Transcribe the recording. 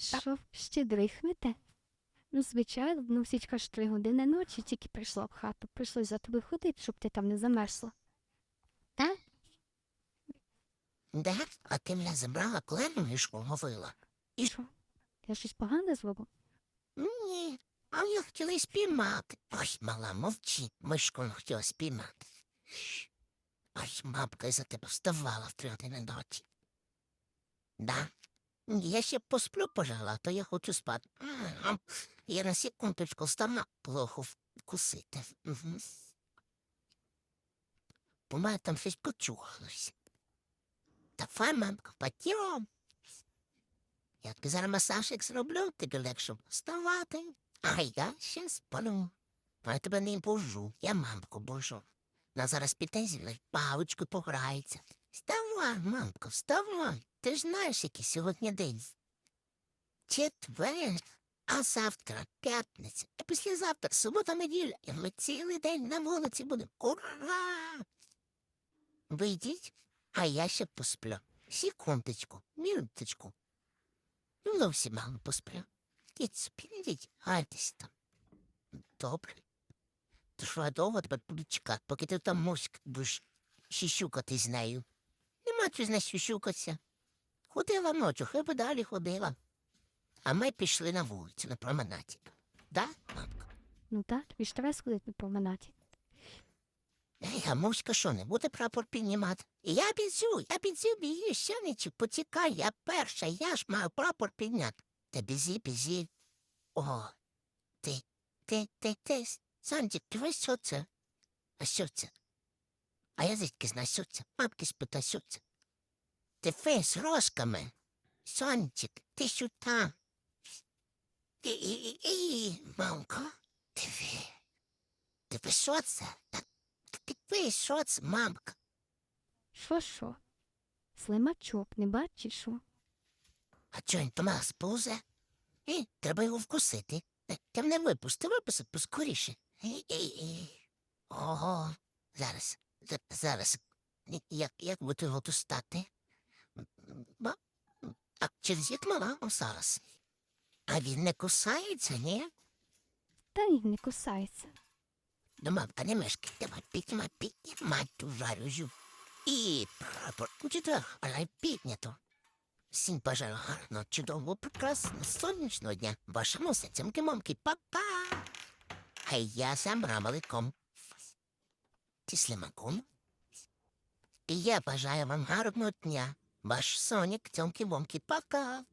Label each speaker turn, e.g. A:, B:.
A: Що, ще дрихнете? Ну, звичайно, ну всі аж три години ночі тільки прийшла в хату. Прийшлось за тобою ходити, щоб ти там не замерзла.
B: Так? Да? А ти мене забрала, коли я мишку?
A: І що? Я щось погане зробив?
B: Ні, а я хотіла спіймати. Ой, мала, мовчи, мишку не хотіла спіймати. Ой, мамка із-за тебе вставала в три години ночі. Да? Я ще посплю, пожала, то я хочу спати. Я на секундочку стану плохо вкусити. Угу. Бо мене там щось почухалося. Давай, мамка, потім. Я тобі зараз масажик зроблю, тобі легше вставати. А я ще сплю. Я тебе не божу, я мамку божу. На зараз піде зі паличку пограється. Вставай, мамко, вставай. Ти ж знаєш, який сьогодні день. Четвер, а завтра п'ятниця, а післязавтра субота неділя, і ми цілий день на вулиці будемо. Ура! Вийдіть, а я ще посплю. Секундочку, минуточку. Ну, зовсім мало посплю. Ідіть собі, ідіть, гайтесь там. Добре. То довго тебе буду чекати, поки ти там мозк будеш щищукати з нею. Нема чого з нею щищукатися. Ходила ночі, хай би далі ходила. А ми пішли на вулицю на променаді. Да, мамка?
A: Ну так, тобі ж треба сходити на променаді.
B: Ей, а муська що, не буде прапор піднімати? Я бізю, я бізю, бізю, щоничі, потікай, я перша, я ж маю прапор підняти. Та бізі, бізі. О, ти, ти, ти, ти, Сандік, дивись, що це? А що це? А я звідки знаю, що це? Мамки спитай, що це? Ти фей з рожками. Сончик, ти і, мамка, диви. Диви, що це? Та ти що це, мамка?
A: Що, що? Слимачок, не бачиш, що?
B: А чого він Томас сповзе? І, треба його вкусити. Е, Ти мене випусти, випусти поскоріше. Ей. Ого, зараз, зараз. Як, як бути його достати? Ба, а через як мала О, зараз. А він не кусається, ні?
A: Та ні, не кусається.
B: Ну, мамка, не мешкай, давай, піднімай, піднімай ту жарюжу. І прапор але піднято. Всім бажаю гарного, чудового, прекрасного, сонячного дня. Вашому сецямки мамки, па-па! Хай я сам рамаликом. Ти слимаком? І я бажаю вам гарного дня. Ваш Соник, Тёмки-Вомки, пока.